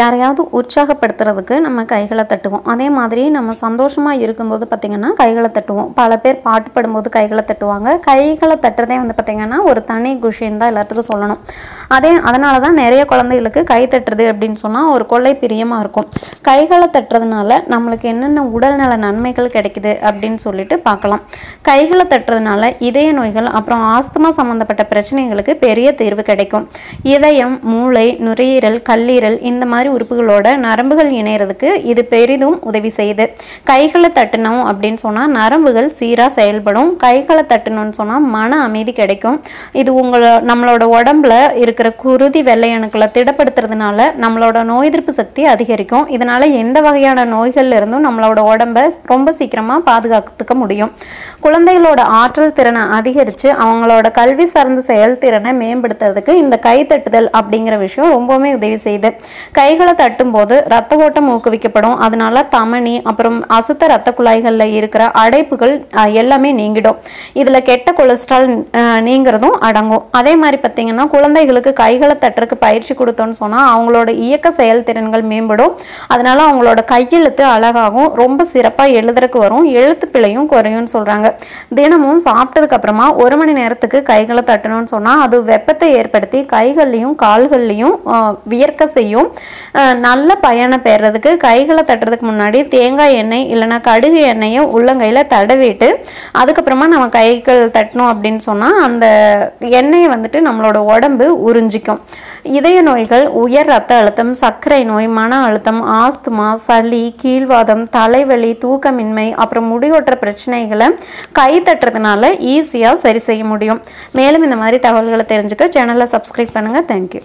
யாரையாவது உற்சாகப்படுத்துறதுக்கு நம்ம கைகளை தட்டுவோம். அதே மாதிரி நம்ம சந்தோஷமாக இருக்கும்போது பார்த்திங்கன்னா கைகளை தட்டுவோம். பல பேர் பாட்டு பாடும்போது கைகளை தட்டுவாங்க. கைகளை தட்டுறதே வந்து பார்த்திங்கன்னா ஒரு தனி குஷின்னு தான் எல்லாத்துக்கும் சொல்லணும். அதே அதனால தான் நிறைய குழந்தைகளுக்கு கை தட்டுறது அப்படின்னு சொன்னால் ஒரு கொள்ளை பிரியமாக இருக்கும். கைகளை தட்டுறதுனால நம்மளுக்கு என்னென்ன உடல்நல நன்மைகள் கிடைக்குது அப்படின்னு சொல்லிட்டு பார்க்கலாம். கைகளை தட்டுறதுனால இதய நோய்கள் அப்புறம் ஆஸ்துமா சம்மந்தப்பட்ட பிரச்சனைகளுக்கு பெரிய தீர்வு கிடைக்கும். இதயம் மூளை நுரையீரல் கல்லீரல் இந்த மாதிரி உறுப்புகளோட நரம்புகள் இணையறதுக்கு இது பெரிதும் உதவி செய்யுது. கைகளை தட்டணும் அப்படின்னு சொன்னால் நரம்புகள் சீராக செயல்படும். கைகளை தட்டணும்னு சொன்னால் மன அமைதி கிடைக்கும். இது உங்களை நம்மளோட உடம்புல இருக்கிற குருதி வெள்ளையணுக்களை திடப்படுத்துறதுனால நம்மளோட நோய் எதிர்ப்பு சக்தி அதிகரிக்கும். இதனால எந்த வகையான நோய்கள்ல இருந்தும் நம்மளோட உடம்ப ரொம்ப சீக்கிரமாக பாதுகாத்துக்க முடியும். குழந்தைகளோட ஆற்றல் திறனை அதிகரித்து அவங்களோட கல்வி சார்ந்த செயல்திறனை மேம்படுத்துறதுக்கு இந்த கை தட்டுதல் அப்படிங்கிற விஷயம் ரொம்பவுமே உதவி செய்யுது. கைகளை தட்டும்போது ரத்த ஓட்டம் ஊக்குவிக்கப்படும். அதனால தமனி அப்புறம் அசுத்த ரத்த குழாய்களில் இருக்கிற அடைப்புகள் எல்லாமே நீங்கிடும். இதில் கெட்ட கொலஸ்ட்ரால் நீங்கிறதும் அடங்கும். அதே மாதிரி பார்த்தீங்கன்னா குழந்தைகளுக்கு கைகளை தட்டுறதுக்கு பயிற்சி கொடுத்தோம்னு சொன்னால் அவங்களோட இயக்க செயல்திறன்கள் மேம்படும். அதனால அவங்களோட கையெழுத்து அழகாகும். ரொம்ப சிறப்பாக எழுதுறதுக்கு வரும். எழுத்து பிழையும் குறையும்னு சொல்கிறாங்க தினமும் சாப்பிட்டதுக்கு அப்புறமா ஒரு மணி நேரத்துக்கு கைகளை தட்டணும்னு சொன்னால் அது வெப்பத்தை ஏற்படுத்தி கைகள்லையும் கால்கள்லையும் வியர்க்க செய்யும். நல்ல பயனை பெறதுக்கு கைகளை தட்டுறதுக்கு முன்னாடி தேங்காய் எண்ணெய் இல்லைன்னா கடுகு எண்ணெயை உள்ளங்கையில் தடவிட்டு அதுக்கப்புறமா நம்ம கைகள் தட்டணும் அப்படின்னு சொன்னால் அந்த எண்ணெயை வந்துட்டு நம்மளோட உடம்பு உறிஞ்சிக்கும். இதய நோய்கள் உயர் ரத்த அழுத்தம் சர்க்கரை நோய் மன அழுத்தம் ஆஸ்துமா சளி கீழ்வாதம் தலைவலி தூக்கமின்மை அப்புறம் முடிவொற்ற பிரச்சனைகளை கை தட்டுறதுனால ஈஸியாக சரி செய்ய முடியும். மேலும் இந்த மாதிரி தகவல்களை தெரிஞ்சுக்க சேனலை சப்ஸ்கிரைப் பண்ணுங்கள் தேங்க்யூ